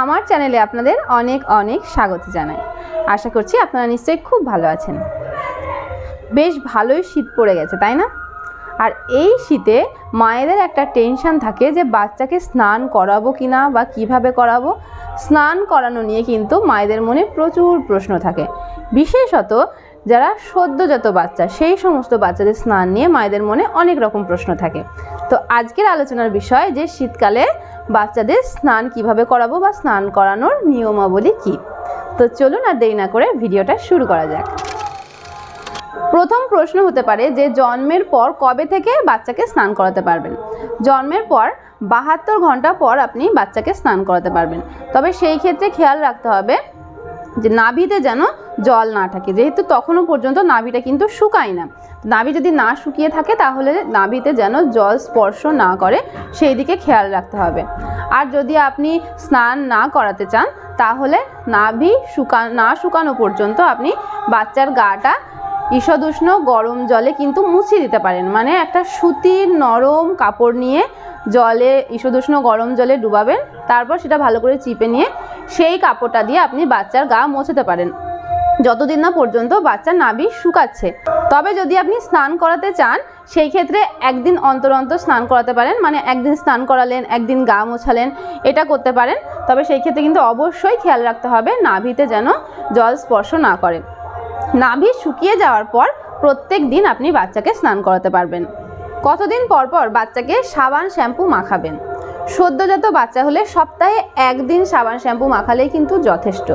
আমার চ্যানেলে আপনাদের অনেক অনেক স্বাগত জানাই। আশা করছি আপনারা নিশ্চয়ই খুব ভালো আছেন। বেশ ভালোই শীত পড়ে গেছে, তাই না? আর এই শীতে মায়েদের একটা টেনশন থাকে যে বাচ্চাকে স্নান করাবো কি না বা কীভাবে করাবো? স্নান করানো নিয়ে কিন্তু মায়েদের মনে প্রচুর প্রশ্ন থাকে। বিশেষত যারা সদ্যজাত বাচ্চা, সেই সমস্ত বাচ্চাদের স্নান নিয়ে মায়েদের মনে অনেক রকম প্রশ্ন থাকে। তো আজকের আলোচনার বিষয় যে শীতকালে বাচ্চাদের স্নান কীভাবে করাবো বা স্নান করানোর নিয়মাবলী কী? তো চলুন আর দেরি না করে ভিডিওটা শুরু করা যাক। প্রথম প্রশ্ন হতে পারে যে জন্মের পর কবে থেকে বাচ্চাকে স্নান করাতে পারবেন? জন্মের পর বাহাত্তর ঘণ্টা পর আপনি বাচ্চাকে স্নান করাতে পারবেন। তবে সেই ক্ষেত্রে খেয়াল রাখতে হবে যে নাভিতে যেন জল না থাকে। যেহেতু তখনও পর্যন্ত নাভিটা কিন্তু শুকায় না। নাভি যদি না শুকিয়ে থাকে, তাহলে নাভিতে যেন জল স্পর্শ না করে সেই দিকে খেয়াল রাখতে হবে। আর যদি আপনি স্নান না করাতে চান, তাহলে নাভি শুকা, না শুকানো পর্যন্ত আপনি বাচ্চার গাটা ঈষদুষ্ণ গরম জলে কিন্তু মুছিয়ে দিতে পারেন। মানে একটা সুতির নরম কাপড় নিয়ে জলে, ঈষদুষ্ণ গরম জলে ডুবাবেন, তারপর সেটা ভালো করে চিপে নিয়ে সেই কাপড়টা দিয়ে আপনি বাচ্চার গা মোছাতে পারেন। যতদিন না পর্যন্ত বাচ্চার নাভি শুকাচ্ছে। তবে যদি আপনি স্নান করাতে চান, সেই ক্ষেত্রে একদিন অন্তর অন্তর স্নান করাতে পারেন। মানে একদিন স্নান করালেন, একদিন গা মোছালেন, এটা করতে পারেন। তবে সেই ক্ষেত্রে কিন্তু অবশ্যই খেয়াল রাখতে হবে নাভিতে যেন জল স্পর্শ না করে। নাভি শুকিয়ে যাওয়ার পর প্রত্যেক দিন আপনি বাচ্চাকে স্নান করাতে পারবেন। কতদিন পর পর বাচ্চাকে সাবান শ্যাম্পু মাখাবেন? সদ্যজাত বাচ্চা হলে সপ্তাহে একদিন সাবান শ্যাম্পু মাখালেই কিন্তু যথেষ্ট।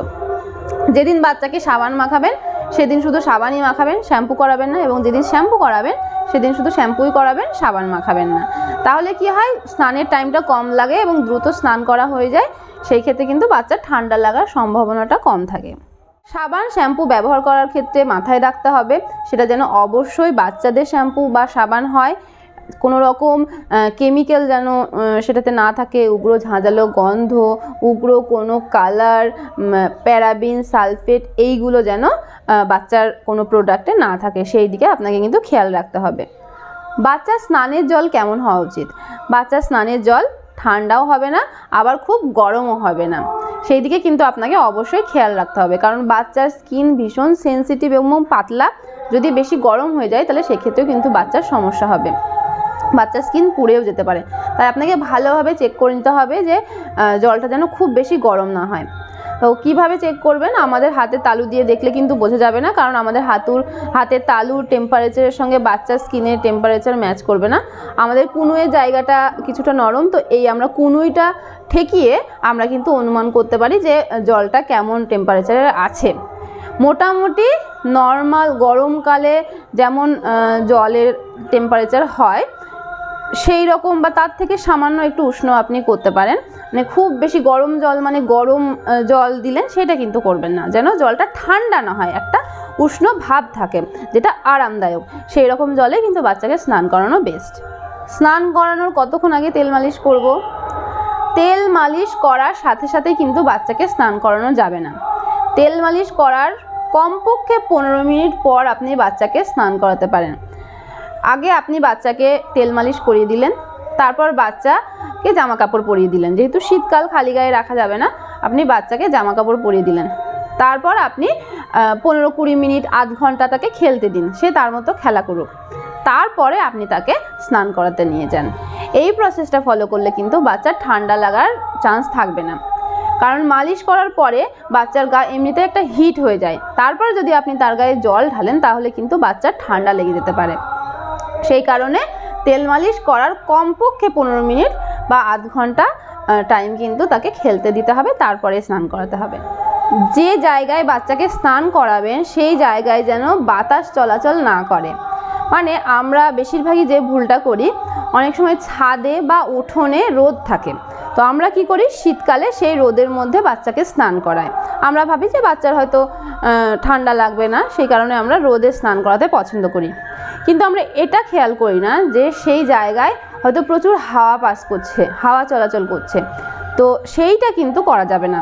যেদিন বাচ্চাকে সাবান মাখাবেন, সেদিন শুধু সাবানই মাখাবেন, শ্যাম্পু করাবেন না এবং যেদিন শ্যাম্পু করাবেন, সেদিন শুধু শ্যাম্পুই করাবেন, সাবান মাখাবেন না। তাহলে কি হয়? স্নানের টাইমটা কম লাগে এবং দ্রুত স্নান করা হয়ে যায়। সেই ক্ষেত্রে কিন্তু বাচ্চার ঠান্ডা লাগার সম্ভাবনাটা কম থাকে। সাবান, শ্যাম্পু ব্যবহার করার ক্ষেত্রে মাথায় রাখতে হবে। সেটা যেন অবশ্যই বাচ্চাদের শ্যাম্পু বা সাবান হয়। কোনো রকম কেমিক্যাল যেন সেটাতে না থাকে, উগ্র ঝাঁঝালো গন্ধ, উগ্র কোনো কালার প্যারাবিন সালফেট এইগুলো যেন বাচ্চার কোনো প্রোডাক্টে না থাকে। সেই দিকে আপনাকে কিন্তু খেয়াল রাখতে হবে। বাচ্চার স্নানের জল কেমন হওয়া উচিত? বাচ্চার স্নানের জল ঠান্ডাও হবে না, আবার খুব গরমও হবে না। সেই দিকে কিন্তু আপনাকে অবশ্যই খেয়াল রাখতে হবে। কারণ বাচ্চার স্কিন ভীষণ সেনসিটিভ এবং পাতলা। যদি বেশি গরম হয়ে যায়, তাহলে সেক্ষেত্রেও কিন্তু বাচ্চার সমস্যা হবে। বাচ্চার স্কিন পুড়েও যেতে পারে। তাই আপনাকে ভালোভাবে চেক করে নিতে হবে যে জলটা যেন খুব বেশি গরম না হয়। তো কীভাবে চেক করবেন? আমাদের হাতে তালু দিয়ে দেখলে কিন্তু বোঝা যাবে না, কারণ আমাদের হাতুর, হাতে তালুর টেম্পারেচারের সঙ্গে বাচ্চার স্কিনের টেম্পারেচার ম্যাচ করবে না। আমাদের কুনুয়ের জায়গাটা কিছুটা নরম, তো এই আমরা কুনুইটা ঠেকিয়ে আমরা কিন্তু অনুমান করতে পারি যে, জলটা কেমন টেম্পারেচারের আছে। মোটামুটি নর্মাল গরমকালে যেমন জলের টেম্পারেচার হয় সেই রকম বা তার থেকে সামান্য একটু উষ্ণ আপনি করতে পারেন। মানে খুব বেশি গরম জল মানে গরম জল দিলেন সেটা কিন্তু করবেন না। যেন জলটা ঠান্ডা না হয়, একটা উষ্ণ ভাব থাকে, যেটা আরামদায়ক। সেই রকম জলে কিন্তু বাচ্চাকে স্নান করানো বেস্ট স্নান করানোর কতক্ষণ আগে তেল মালিশ করব? তেল মালিশ করার সাথে সাথে কিন্তু বাচ্চাকে স্নান করানো যাবে না। তেল মালিশ করার কমপক্ষে পনেরো মিনিট পর আপনি বাচ্চাকে স্নান করাতে পারেন। আগে আপনি বাচ্চাকে তেল মালিশ করিয়ে দিলেন, তারপর বাচ্চাকে জামা কাপড় পরিয়ে দিলেন। যেহেতু শীতকাল খালি গায়ে রাখা যাবে না, আপনি বাচ্চাকে জামা কাপড় পরিয়ে দিলেন। তারপর আপনি পনেরো কুড়ি মিনিট, আধ ঘণ্টা তাকে খেলতে দিন। সে তার মতো খেলা করুক। তারপরে আপনি তাকে স্নান করাতে নিয়ে যান। এই প্রসেসটা ফলো করলে কিন্তু বাচ্চার ঠান্ডা লাগার চান্স থাকবে না। কারণ মালিশ করার পরে বাচ্চার গা এমনিতে একটা হিট হয়ে যায়। তারপরে যদি আপনি তার গায়ে জল ঢালেন, তাহলে কিন্তু বাচ্চার ঠান্ডা লেগে যেতে পারে। সেই কারণে তেল মালিশ করার কমপক্ষে পনেরো মিনিট বা আধ ঘণ্টা টাইম কিন্তু তাকে খেলতে দিতে হবে, তারপরে স্নান করাতে হবে। যে জায়গায় বাচ্চাকে স্নান করাবেন, সেই জায়গায় যেন বাতাস চলাচল না করে। মানে আমরা বেশিরভাগই যে ভুলটা করি অনেক সময় ছাদে বা উঠোনে রোদ থাকে। তো আমরা কি করি? শীতকালে সেই রোদের মধ্যে বাচ্চাকে স্নান করাই। আমরা ভাবি যে বাচ্চার হয়তো ঠান্ডা লাগবে না, সেই কারণে আমরা রোদে স্নান করাতে পছন্দ করি। কিন্তু আমরা এটা খেয়াল করি না যে সেই জায়গায় হয়তো প্রচুর হাওয়া পাস করছে, হাওয়া চলাচল করছে। তো সেইটা কিন্তু করা যাবে না।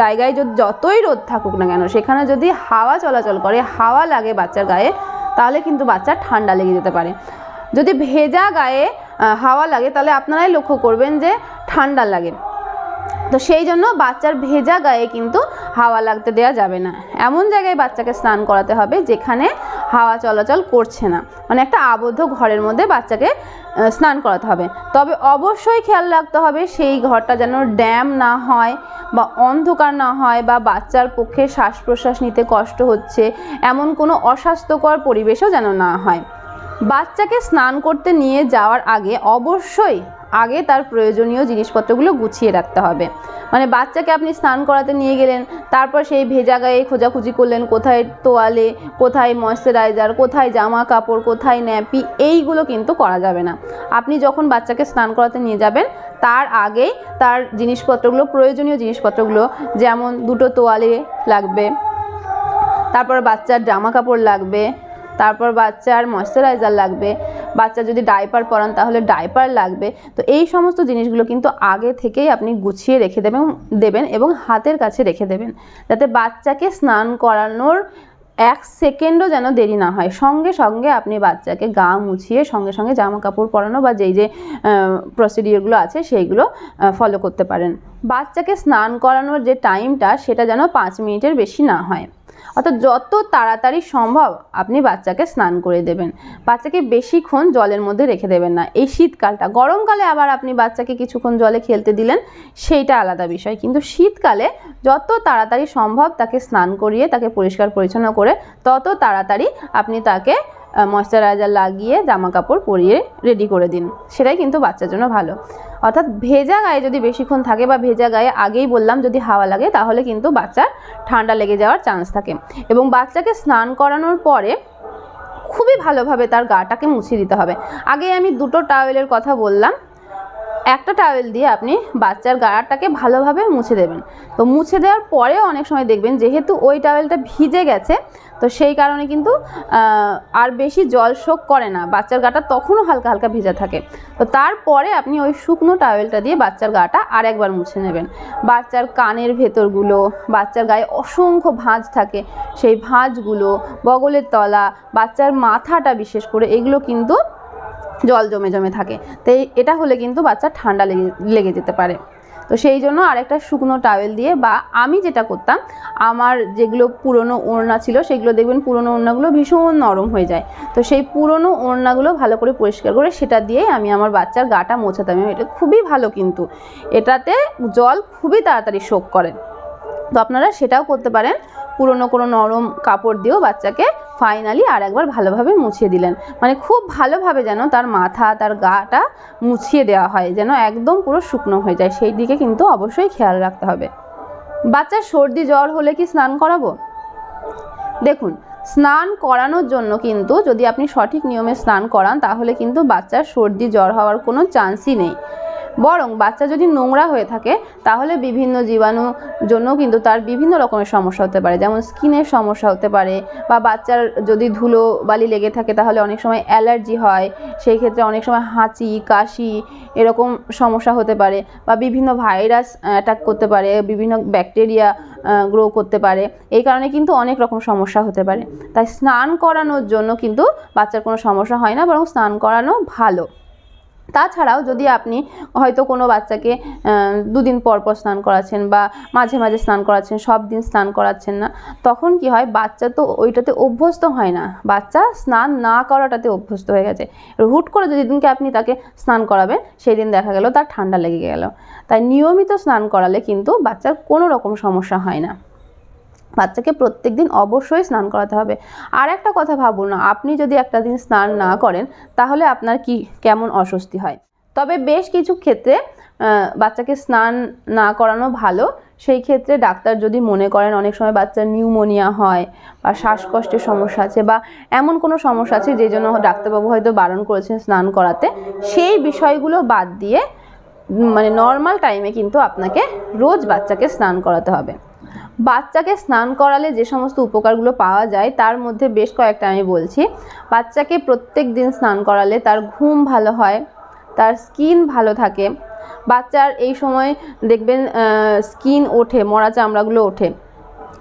জায়গায় যদি যতই রোদ থাকুক না কেন, সেখানে যদি হাওয়া চলাচল করে, হাওয়া লাগে বাচ্চার গায়ে, তাহলে কিন্তু বাচ্চার ঠান্ডা লেগে যেতে পারে। যদি ভেজা গায়ে হাওয়া লাগে, তাহলে আপনারাই লক্ষ্য করবেন যে ঠান্ডা লাগে। তো সেই জন্য বাচ্চার ভেজা গায়ে কিন্তু হাওয়া লাগতে দেওয়া যাবে না। এমন জায়গায় বাচ্চাকে স্নান করাতে হবে যেখানে হাওয়া চলাচল করছে না। মানে একটা আবদ্ধ ঘরের মধ্যে বাচ্চাকে স্নান করাতে হবে। তবে অবশ্যই খেয়াল রাখতে হবে সেই ঘরটা যেন ড্যাম না হয় বা অন্ধকার না হয় বা বাচ্চার পক্ষে শ্বাস প্রশ্বাস নিতে কষ্ট হচ্ছে। এমন কোনো অস্বাস্থ্যকর পরিবেশও যেন না হয়। বাচ্চাকে স্নান করতে নিয়ে যাওয়ার আগে অবশ্যই আগে তার প্রয়োজনীয় জিনিসপত্রগুলো গুছিয়ে রাখতে হবে। মানে বাচ্চাকে আপনি স্নান করাতে নিয়ে গেলেন, তারপর সেই ভেজা গায়ে খোঁজাখুঁজি করলেন, কোথায় তোয়ালে, কোথায় ময়শ্চারাইজার, কোথায় জামা কাপড়, কোথায় ন্যাপি, এইগুলো কিন্তু করা যাবে না। আপনি যখন বাচ্চাকে স্নান করাতে নিয়ে যাবেন, তার আগেই তার জিনিসপত্রগুলো, প্রয়োজনীয় জিনিসপত্রগুলো, যেমন দুটো তোয়ালে লাগবে, তারপর বাচ্চার জামা কাপড় লাগবে তারপর বাচ্চার ময়শ্চারাইজার লাগবে। বাচ্চা যদি ডাইপার পরান তাহলে ডাইপার লাগবে। তো এই সমস্ত জিনিসগুলো কিন্তু আগে থেকেই আপনি গুছিয়ে রেখে দেবেন দেবেন এবং হাতের কাছে রেখে দেবেন। যাতে বাচ্চাকে স্নান করানোর এক সেকেন্ডও যেন দেরি না হয়। সঙ্গে সঙ্গে আপনি বাচ্চাকে গা মুছিয়ে সঙ্গে সঙ্গে জামা কাপড় পরানো বা যেই যে প্রসিডিওরগুলো আছে সেইগুলো ফলো করতে পারেন। বাচ্চাকে স্নান করানোর যে টাইমটা সেটা যেন পাঁচ মিনিটের বেশি না হয়। অর্থাৎ যত তাড়াতাড়ি সম্ভব আপনি বাচ্চাকে স্নান করে দেবেন। বাচ্চাকে বেশিক্ষণ জলের মধ্যে রেখে দেবেন না। এই শীতকালটা, গরমকালে আবার আপনি বাচ্চাকে কিছুক্ষণ জলে খেলতে দিলেন, সেইটা আলাদা বিষয়। কিন্তু শীতকালে যত তাড়াতাড়ি সম্ভব তাকে স্নান করিয়ে, তাকে পরিষ্কার পরিচ্ছন্ন করে তত তাড়াতাড়ি আপনি তাকে ময়শ্চারাইজার লাগিয়ে জামা কাপড় পরিয়ে রেডি করে দিন। সেটাই কিন্তু বাচ্চার জন্য ভালো। অর্থাৎ ভেজা গায়ে যদি বেশিক্ষণ থাকে বা ভেজা গায়ে আগেই বললাম যদি হাওয়া লাগে, তাহলে কিন্তু বাচ্চার ঠান্ডা লেগে যাওয়ার চান্স থাকে। এবং বাচ্চাকে স্নান করানোর পরে খুবই ভালোভাবে তার গাটাকে মুছিয়ে দিতে হবে। আগে আমি দুটো টাওয়েলের কথা বললাম। একটা টাওয়েল দিয়ে আপনি বাচ্চার গাটাকে ভালোভাবে মুছে দেবেন। তো মুছে দেওয়ার পরেও অনেক সময় দেখবেন যেহেতু ওই টাওয়েলটা ভিজে গেছে, তো সেই কারণে কিন্তু আর বেশি জল শোক করে না। বাচ্চার গাটা তখনও হালকা হালকা ভেজা থাকে। তো তারপরে আপনি ওই শুকনো টাওয়েলটা দিয়ে বাচ্চার গাটা আর একবার মুছে নেবেন। বাচ্চার কানের ভেতরগুলো, বাচ্চার গায়ে অসংখ্য ভাঁজ থাকে, সেই ভাঁজগুলো, বগলের তলা, বাচ্চার মাথাটা বিশেষ করে, এগুলো কিন্তু জল জমে জমে থাকে। তো এটা হলে কিন্তু বাচ্চা ঠান্ডা লেগে লেগে যেতে পারে। তো সেই জন্য আরেকটা শুকনো টাওয়েল দিয়ে বা আমি যেটা করতাম, আমার যেগুলো পুরনো ওড়না ছিল, সেগুলো দেখবেন পুরনো ওড়নাগুলো ভীষণ নরম হয়ে যায়। তো সেই পুরনো ওড়নাগুলো ভালো করে পরিষ্কার করে সেটা দিয়েই আমি আমার বাচ্চার গাটা মোছাতাম। এটা খুবই ভালো কিন্তু। এটাতে জল খুবই তাড়াতাড়ি শোক করে। তো আপনারা সেটাও করতে পারেন। পুরনো কোনো নরম কাপড় দিয়েও বাচ্চাকে ফাইনালি আর একবার ভালোভাবে মুছিয়ে দিলেন। মানে খুব ভালোভাবে যেন তার মাথা, তার গাটা মুছিয়ে দেওয়া হয়, যেন একদম পুরো শুকনো হয়ে যায়। সেই দিকে কিন্তু অবশ্যই খেয়াল রাখতে হবে। বাচ্চার সর্দি, জ্বর হলে কি স্নান করাবো? দেখুন, স্নান করানোর জন্য কিন্তু যদি আপনি সঠিক নিয়মে স্নান করান, তাহলে কিন্তু বাচ্চার সর্দি, জ্বর হওয়ার কোনো চান্সই নেই। বরং বাচ্চা যদি নোংরা হয়ে থাকে, তাহলে বিভিন্ন জীবাণু জন্য কিন্তু তার বিভিন্ন রকমের সমস্যা হতে পারে। যেমন স্কিনের সমস্যা হতে পারে বা বাচ্চার যদি ধুলো বালি লেগে থাকে, তাহলে অনেক সময় অ্যালার্জি হয়। সেই ক্ষেত্রে অনেক সময় হাঁচি, কাশি এরকম সমস্যা হতে পারে বা বিভিন্ন ভাইরাস অ্যাটাক করতে পারে, বিভিন্ন ব্যাকটেরিয়া গ্রো করতে পারে। এই কারণে কিন্তু অনেক রকম সমস্যা হতে পারে। তাই স্নান করানোর জন্য কিন্তু বাচ্চার কোনো সমস্যা হয় না, বরং স্নান করানো ভালো। তাছাড়াও যদি আপনি হয়তো কোনো বাচ্চাকে দুদিন পর পর স্নান করাচ্ছেন বা মাঝে মাঝে স্নান করাচ্ছেন, সব দিন স্নান করাচ্ছেন না, তখন কি হয়, বাচ্চা তো ওইটাতে অভ্যস্ত হয় না। বাচ্চা স্নান না করাটাতে অভ্যস্ত হয়ে গেছে। হুট করে যদি দিনকে আপনি তাকে স্নান করাবেন সেই দিন দেখা গেল তার ঠান্ডা লেগে গেল। তাই নিয়মিত স্নান করালে কিন্তু বাচ্চার কোনো রকম সমস্যা হয় না। বাচ্চাকে প্রত্যেক দিন অবশ্যই স্নান করাতে হবে। আর একটা কথা ভাবুন না, আপনি যদি একটা দিন স্নান না করেন, তাহলে আপনার কি, কেমন অস্বস্তি হয়? তবে বেশ কিছু ক্ষেত্রে বাচ্চাকে স্নান না করানো ভালো। সেই ক্ষেত্রে ডাক্তার যদি মনে করেন অনেক সময় বাচ্চার নিউমোনিয়া হয় বা শ্বাসকষ্টের সমস্যা আছে বা এমন কোনো সমস্যা আছে যে জন্য ডাক্তারবাবু হয়তো বারণ করেছেন স্নান করাতে, সেই বিষয়গুলো বাদ দিয়ে মানে নর্মাল টাইমে কিন্তু আপনাকে রোজ বাচ্চাকে স্নান করাতে হবে। বাচ্চাকে স্নান করালে যে সমস্ত উপকারগুলো পাওয়া যায়, তার মধ্যে বেশ কয়েকটা আমি বলছি। বাচ্চাকে প্রত্যেক দিন স্নান করালে তার ঘুম ভালো হয়, তার স্কিন ভালো থাকে। বাচ্চার এই সময় দেখবেন স্কিন ওঠে, মরা চামড়াগুলো ওঠে।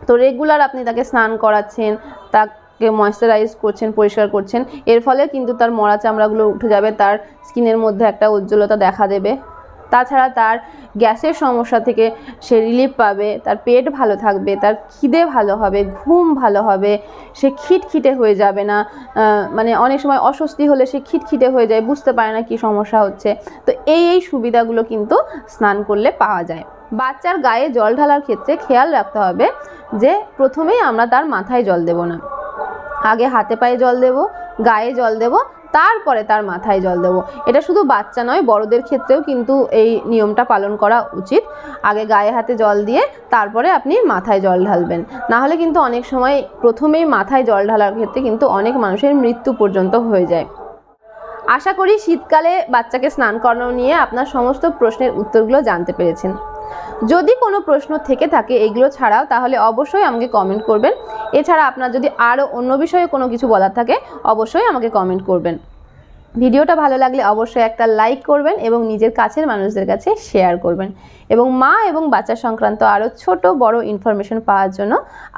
তো রেগুলার আপনি তাকে স্নান করাচ্ছেন, তাকে ময়েশ্চারাইজ করছেন, পরিষ্কার করছেন, এর ফলে কিন্তু তার মরা চামড়াগুলো উঠে যাবে, তার স্কিনের মধ্যে একটা উজ্জ্বলতা দেখা দেবে। তাছাড়া তার গ্যাসের সমস্যা থেকে সে রিলিফ পাবে, তার পেট ভালো থাকবে, তার খিদে ভালো হবে, ঘুম ভালো হবে, সে খিটখিটে হয়ে যাবে না মানে অনেক সময় অস্বস্তি হলে সে খিটখিটে হয়ে যায়, বুঝতে পারে না কী সমস্যা হচ্ছে। তো এই এই সুবিধাগুলো কিন্তু স্নান করলে পাওয়া যায়। বাচ্চার গায়ে জল ঢালার ক্ষেত্রে খেয়াল রাখতে হবে যে প্রথমেই আমরা তার মাথায় জল দেব না। আগে হাতে পায়ে জল দেব, গায়ে জল দেব তারপরে তার মাথায় জল দেব। এটা শুধু বাচ্চা নয়, বড়দের ক্ষেত্রেও কিন্তু এই নিয়মটা পালন করা উচিত। আগে গায়ে হাতে জল দিয়ে তারপরে আপনি মাথায় জল ঢালবেন। না হলে কিন্তু অনেক সময় প্রথমেই মাথায় জল ঢালার ক্ষেত্রে কিন্তু অনেক মানুষের মৃত্যু পর্যন্ত হয়ে যায়। আশা করি শীতকালে বাচ্চাকে স্নান করানো নিয়ে আপনার সমস্ত প্রশ্নের উত্তরগুলো জানতে পেরেছেন। যদি কোনো প্রশ্ন থেকে থাকে এইগুলো ছাড়াও, তাহলে অবশ্যই আমাকে কমেন্ট করবেন। এছাড়া আপনার যদি আরও অন্য বিষয়ে কোনো কিছু বলার থাকে, অবশ্যই আমাকে কমেন্ট করবেন। ভিডিওটা ভালো লাগলে অবশ্যই একটা লাইক করবেন এবং নিজের কাছের মানুষদের কাছে শেয়ার করবেন। এবং মা এবং বাচ্চা সংক্রান্ত আরও ছোট বড় ইনফরমেশন পাওয়ার জন্য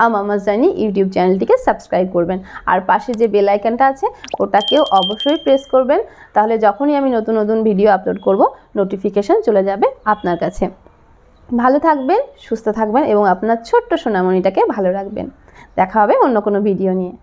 আমামাজ জানি ইউটিউব চ্যানেলটিকে সাবস্ক্রাইব করবেন। আর পাশে যে বেল আইকনটা আছে, ওটাকেও অবশ্যই প্রেস করবেন। তাহলে যখনই আমি নতুন নতুন ভিডিও আপলোড করব নোটিফিকেশান চলে যাবে আপনার কাছে। ভালো থাকবেন, সুস্থ থাকবেন এবং আপনার ছোট্ট সোনামণিটাকে ভালো রাখবেন। দেখা হবে অন্য কোনো ভিডিও নিয়ে।